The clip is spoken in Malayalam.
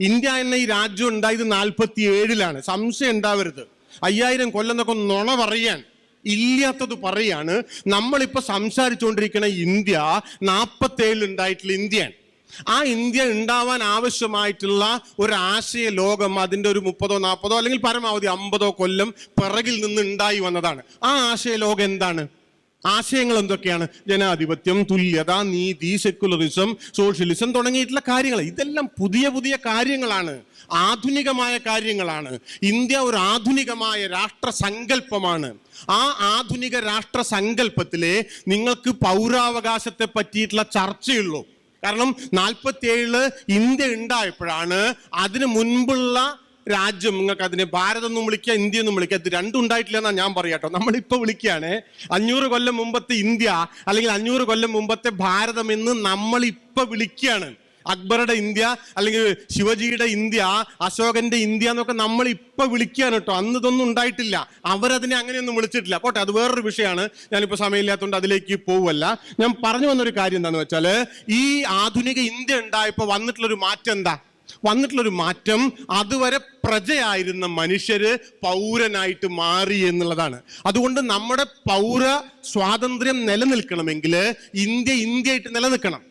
ഇന്ത്യ എന്ന ഈ രാജ്യം ഉണ്ടായത് നാൽപ്പത്തി ഏഴിലാണ് സംശയം ഉണ്ടാവരുത്. അയ്യായിരം കൊല്ലം എന്നൊക്കെ നുണ പറയാൻ ഇല്ലാത്തത് പറയാണ്. നമ്മളിപ്പോ സംസാരിച്ചുകൊണ്ടിരിക്കുന്ന ഇന്ത്യ നാൽപ്പത്തി ഏഴിൽ ഉണ്ടായിട്ടുള്ള ഇന്ത്യയാണ്. ആ ഇന്ത്യ ഉണ്ടാവാൻ ആവശ്യമായിട്ടുള്ള ഒരു ആശയ ലോകം അതിന്റെ ഒരു മുപ്പതോ നാൽപ്പതോ അല്ലെങ്കിൽ പരമാവധി അമ്പതോ കൊല്ലം പിറകിൽ നിന്ന് ഉണ്ടായി വന്നതാണ്. ആ ആശയ ലോകം എന്താണ്? ആശയങ്ങൾ എന്തൊക്കെയാണ്? ജനാധിപത്യം തുല്യത നീതി സെക്കുലറിസം സോഷ്യലിസം തുടങ്ങിയിട്ടുള്ള കാര്യങ്ങൾ. ഇതെല്ലാം പുതിയ പുതിയ കാര്യങ്ങളാണ്. ആധുനികമായ കാര്യങ്ങളാണ്. ഇന്ത്യ ഒരു ആധുനികമായ രാഷ്ട്ര സങ്കല്പമാണ് ആ ആധുനിക രാഷ്ട്ര സങ്കല്പത്തിലെ നിങ്ങൾക്ക് പൗരാവകാശത്തെ പറ്റിയിട്ടുള്ള ചർച്ചയുള്ളൂ. കാരണം നാൽപ്പത്തി ഏഴിൽ ഇന്ത്യ ഉണ്ടായപ്പോഴാണ് അതിനു മുൻപുള്ള രാജ്യം നിങ്ങൾക്ക് അതിനെ ഭാരതം എന്നും വിളിക്കുക ഇന്ത്യ എന്നും വിളിക്കുക. ഇത് രണ്ടും ഉണ്ടായിട്ടില്ല എന്നാ ഞാൻ പറയാട്ടോ നമ്മളിപ്പോൾ വിളിക്കുകയാണ് അഞ്ഞൂറ് കൊല്ലം മുമ്പത്തെ ഇന്ത്യ അല്ലെങ്കിൽ അഞ്ഞൂറ് കൊല്ലം മുമ്പത്തെ ഭാരതം എന്ന് നമ്മൾ ഇപ്പൊ വിളിക്കുകയാണ്. അക്ബറുടെ ഇന്ത്യ അല്ലെങ്കിൽ ശിവജിയുടെ ഇന്ത്യ അശോകന്റെ ഇന്ത്യ എന്നൊക്കെ നമ്മൾ ഇപ്പൊ വിളിക്കുകയാണ് കേട്ടോ. അന്ന് ഇതൊന്നും ഉണ്ടായിട്ടില്ല. അവരതിനെ അങ്ങനെയൊന്നും വിളിച്ചിട്ടില്ല. പോട്ടെ അത് വേറൊരു വിഷയമാണ്. ഞാനിപ്പോ സമയമില്ലാത്തതുകൊണ്ട് അതിലേക്ക് പോവല്ല ഞാൻ പറഞ്ഞു വന്നൊരു കാര്യം എന്താണെന്ന് വെച്ചാൽ ഈ ആധുനിക ഇന്ത്യ ഉണ്ടായപ്പോൾ വന്നിട്ടുള്ളൊരു മാറ്റം എന്താ? വന്നിട്ടുള്ളൊരു മാറ്റം അതുവരെ പ്രജയായിരുന്ന മനുഷ്യര് പൗരനായിട്ട് മാറി എന്നുള്ളതാണ്. അതുകൊണ്ട് നമ്മുടെ പൗര സ്വാതന്ത്ര്യം നിലനിൽക്കണമെങ്കിൽ ഇന്ത്യ ഇന്ത്യയായിട്ട് നിലനിൽക്കണം.